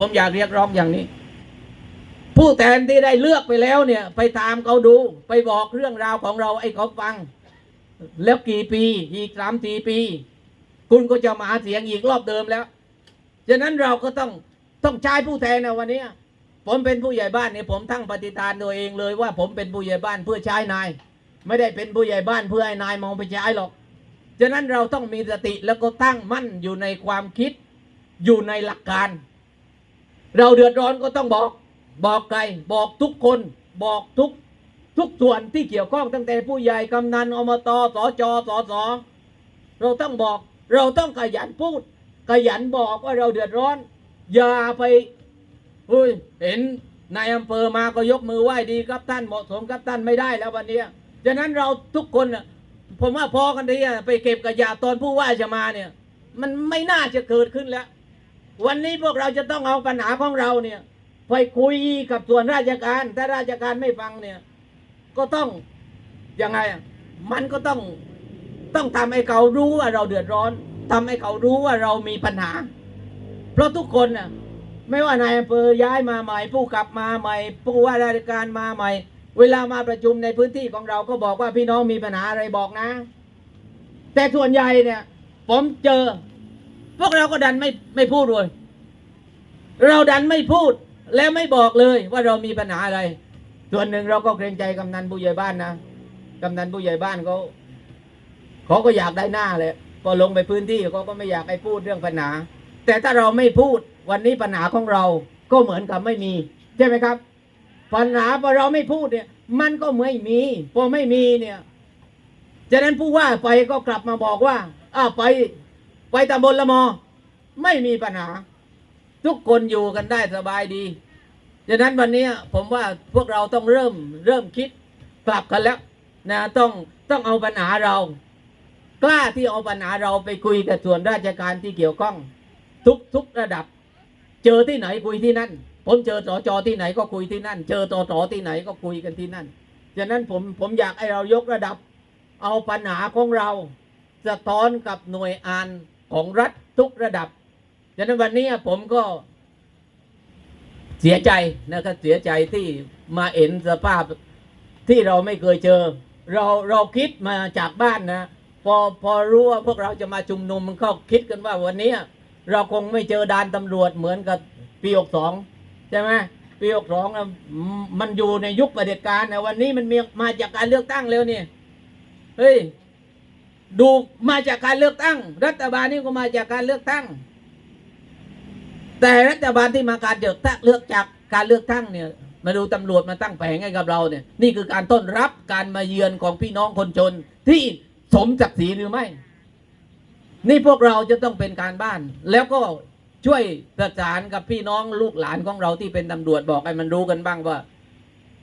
ผมอยากเรียกร้องอย่างนี้ ผู้แทนที่ได้เลือกไปแล้วเนี่ย ไปตามเขาดู ไปบอกเรื่องราวของเราไอ้เขาฟัง แล้วกี่ปีอีกสามสี่ปี คุณก็จะมาเสียงอีกรอบเดิมแล้วฉะนั้นเราก็ต้องต้องใช้ผู้แทนนะวันนี้ผมเป็นผู้ใหญ่บ้านเนี่ยผมทั้งปฏิฐานตัวเองเลยว่าผมเป็นผู้ใหญ่บ้านเพื่อใช้นาย ไม่ได้เป็นผู้ใหญ่บ้านเพื่อให้นายมองไปใช้หรอกฉะนั้นเราต้องมีสติแล้วก็ตั้งมั่นอยู่ในความคิดอยู่ในหลักการ เราเดือดร้อนก็ต้องบอก บอกใครบอกทุกคนบอกทุกทุกส่วนที่เกี่ยวข้องตั้งแต่ผู้ใหญ่กำนันอบตสจสสเราต้องบอกเราต้องขยันพูด ขยันบอกว่าเราเดือดร้อน อย่าไปเฮ้ยเห็นนายอำเภอมาก็ยกมือไหว้ดีครับท่านเหมาะสมครับท่านไม่ได้แล้ววันนี้ยฉะนั้นเราทุกคนผมว่าพอกันทีอะไปเก็บกระยาตอนผู้ว่าจะมาเนี่ย มันไม่น่าจะเกิดขึ้นแล้ว วันนี้พวกเราจะต้องเอาปัญหาของเราเนี่ยไปคุยกับส่วนราชการ ถ้าราชการไม่ฟังเนี่ย ก็ต้องยังไง มันก็ต้องต้องทำให้เขารู้ว่าเราเดือดร้อนทำให้เขารู้ว่าเรามีปัญหา เพราะทุกคนน่ะไม่ว่านายอำเภอย้ายมาใหม่ ผู้กลับมาใหม่ ผู้ว่าราชการมาใหม่ เวลามาประชุมในพื้นที่ของเราก็บอกว่าพี่น้องมีปัญหาอะไรบอกนะ แต่ส่วนใหญ่เนี่ย ผมเจอ พวกเราก็ดันไม่ไม่พูดเลยเราดันไม่พูดและไม่บอกเลยว่าเรามีปัญหาอะไร ส่วนหนึ่งเราก็เกรงใจกำนันผู้ใหญ่บ้านนะกำนันผู้ใหญ่บ้านเขาเขาก็อยากได้หน้าเลยพอลงไปพื้นที่เขาก็ไม่อยากให้พูดเรื่องปัญหา แต่ถ้าเราไม่พูดวันนี้ปัญหาของเราก็เหมือนกับไม่มีใช่ไหมครับ ปัญหาพอเราไม่พูดเนี่ย มันก็ไม่มีพอไม่มีเนี่ยจากนั้นผู้ว่าไปก็กลับมาบอกว่าอ้าวไป ไปตำบลละมอ ไม่มีปัญหา ทุกคนอยู่กันได้สบายดีดังนั้นวันนี้ผมว่าพวกเราต้องเริ่มเริ่มคิดกลับกันแล้วนะต้องต้องเอาปัญหาเรา กล้าที่เอาปัญหาเราไปคุยกับส่วนราชการที่เกี่ยวข้อง ทุกทุกระดับ เจอที่ไหนคุยที่นั่น ผมเจอสจที่ไหนก็คุยที่นั่น เจอตสที่ไหนก็คุยกันที่นั่นฉะนั้นผมผมอยากให้เรายกระดับ เอาปัญหาของเราสะท้อนกับหน่วยงาน ของรัฐทุกระดับฉะนั้นวันนี้ผมก็เสียใจนะครับเสียใจที่มาเห็นสภาพที่เราไม่เคยเจอ เราเราคิดมาจากบ้านนะพอพอรู้ว่าพวกเราจะมาชุมนุมมันก็คิดกันว่าวันนี้เราคงไม่เจอด่านตำรวจเหมือนกับปีหกสองใช่ไหมปีหกสองมันอยู่ในยุคประเด็จการนะวันนี้มันมีมาจากการเลือกตั้งแล้วเนี่ยเฮ้ย ดูมาจากการเลือกตั้ง รัฐบาลนี่ก็มาจากการเลือกตั้ง แต่รัฐบาลที่มาการเลือกตั้งเลือกจากการเลือกตั้งเนี่ยมาดูตำรวจมาตั้งแผงให้กับเราเนี่ยนี่คือการต้อนรับการมาเยือนของพี่น้องคนจนที่สมศักดิ์ศรีหรือไม่ นี่พวกเราจะต้องเป็นการบ้าน แล้วก็ช่วยประสานกับพี่น้องลูกหลานของเราที่เป็นตำรวจบอกให้มันรู้กันบ้างว่า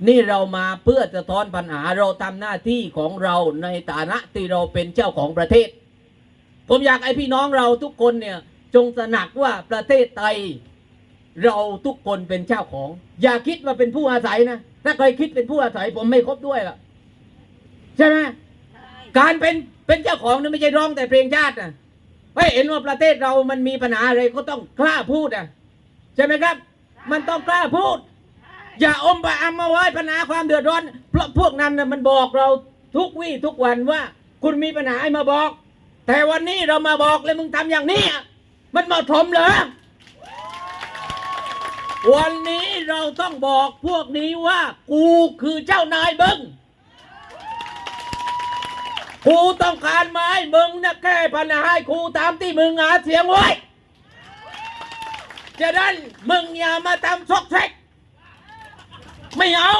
นี่เรามาเพื่อจะท้อนปัญหาเราทำหน้าที่ของเราในฐานะที่เราเป็นเจ้าของประเทศ ผมอยากให้พี่น้องเราทุกคนเนี่ยจงตระหนักว่าประเทศไทยเราทุกคนเป็นเจ้าของ อย่าคิดว่าเป็นผู้อาศัยนะถ้าใครคิดเป็นผู้อาศัยผมไม่ครบด้วยล่ะใช่ไหมการเป็นเป็นเจ้าของนี่ไม่ใช่ร้องแต่เพลงชาตินะให้เห็นว่าประเทศเรามันมีปัญหาอะไรก็ต้องกล้าพูดอะใช่ไหมครับ มันต้องกล้าพูด อย่าอมไปอำมาไว้ปัญหาความเดือดร้อน เพราะพวกนั้นน่ะมันบอกเราทุกวี่ทุกวันว่า คุณมีปัญหาให้มาบอก แต่วันนี้เรามาบอกเลยมึงทำอย่างนี้อะมันเหมาะสมเหรอวันนี้เราต้องบอกพวกนี้ว่า กูคือเจ้านายมึงกูต้องการมาให้มึงนะแก้ปัญหาให้กูตามที่มึงหาเสียงไว้จะนั้นมึงอย่ามาทำซอกแซก ไม่เอา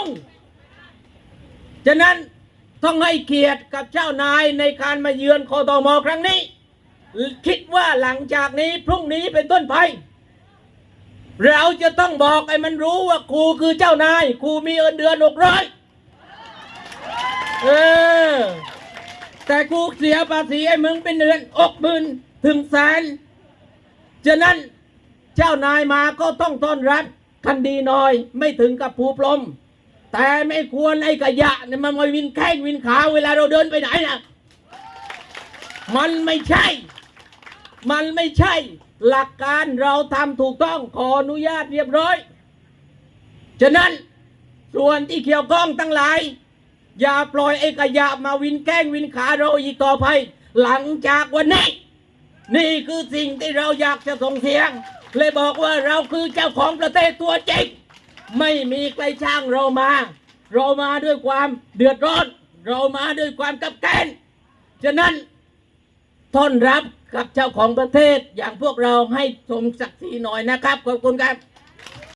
ฉะนั้นต้องให้เกียรติกับเจ้านายในการมาเยือนคอตมครั้งนี้ คิดว่าหลังจากนี้พรุ่งนี้เป็นต้นไป เราจะต้องบอกให้มันรู้ว่าครูคือเจ้านายครูมีเงินเดือนหกร้อยเออแต่กูเสียภาษีให้มึงเป็นเดือนอกหมื่นถึงแสนฉะนั้นเจ้านายมาก็ต้องต้อนรับ คันดีน่อย ไม่ถึงกับผูปลมแต่ไม่ควรไอ้กระยะเนี่ยมันมาวินแข้งวินขาเวลาเราเดินไปไหนนะมันไม่ใช่ มันไม่ใช่ หลักการเราทำถูกต้องขออนุญาตเรียบร้อย ฉะนั้นส่วนที่เกี่ยวข้องทั้งหลาย อย่าปล่อยไอ้ขยะมาวินแกล้งวินขาเราอีกต่อไป หลังจากวันนี้ นี่คือสิ่งที่เราอยากจะส่งเสียง เลยบอกว่าเราคือเจ้าของประเทศตัวจริงไม่มีใครช่างเรามา เรามาด้วยความเดือดร้อน เรามาด้วยความกับแกนฉะนั้นต้อนรับกับเจ้าของประเทศอย่างพวกเราให้สมศักดิ์ศรีหน่อยนะครับขอบคุณครับ